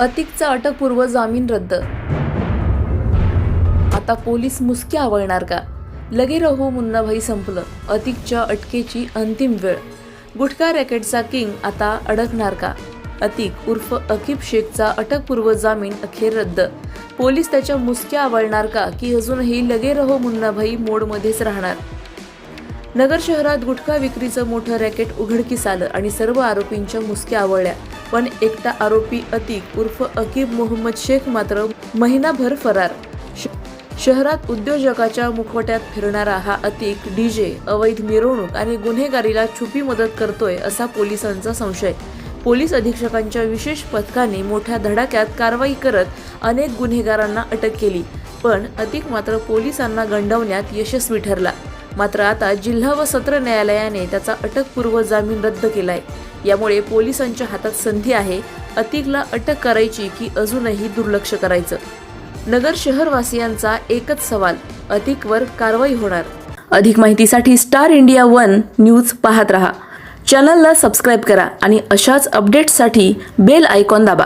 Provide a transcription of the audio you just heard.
अतिकचा अटकपूर्व जामीन रद्द. आता पोलीस मुसक्या आवळणार का? लगे रहो मुन्नाभाई संपलं. अतिकच्या अटकेची अंतिम वेळ. गुटखा रॅकेटचा किंग आता अडकणार का? अतिक उर्फ अकीब शेखचा अटकपूर्व जामीन अखेर रद्द. पोलीस त्याच्या मुसक्या आवळणार का? की अजूनही लगे रहो मुन्नाभाई मोडमध्येच राहणार? नगर शहरात गुटखा विक्रीचं मोठं रॅकेट उघडकीस आलं आणि सर्व आरोपींच्या मुसक्या आवळल्या. पण एकटा आरोपी अतिक उर्फ अकीब मोहम्मद शेख मात्र महिनाभर फरार. श- शहरात उद्योजकाच्या मुखवट्यात फिरणारा हा अतिक डीजे अवैध मिरवणूक आणि गुन्हेगारीला छुपी मदत करतोय असा पोलिसांचा संशय. पोलीस अधीक्षकांच्या विशेष पथकाने मोठ्या धडाक्यात कारवाई करत अनेक गुन्हेगारांना अटक केली पण अतिक मात्र पोलिसांना गंडवण्यात यशस्वी ठरला. मात्र आता जिल्हा व सत्र न्यायालयाने त्याचा अटकपूर्व जामीन रद्द केलाय. यामुळे पोलिसांच्या हातात संधी आहे अतिकला अटक करायची की अजूनही दुर्लक्ष करायचं. नगर शहरवासियांचा एकच सवाल अतिकवर कारवाई होणार. अधिक माहितीसाठी स्टार इंडिया वन न्यूज पाहत रहा. चॅनलला सबस्क्राईब करा आणि अशाच अपडेट्ससाठी बेल आयकॉन दाबा.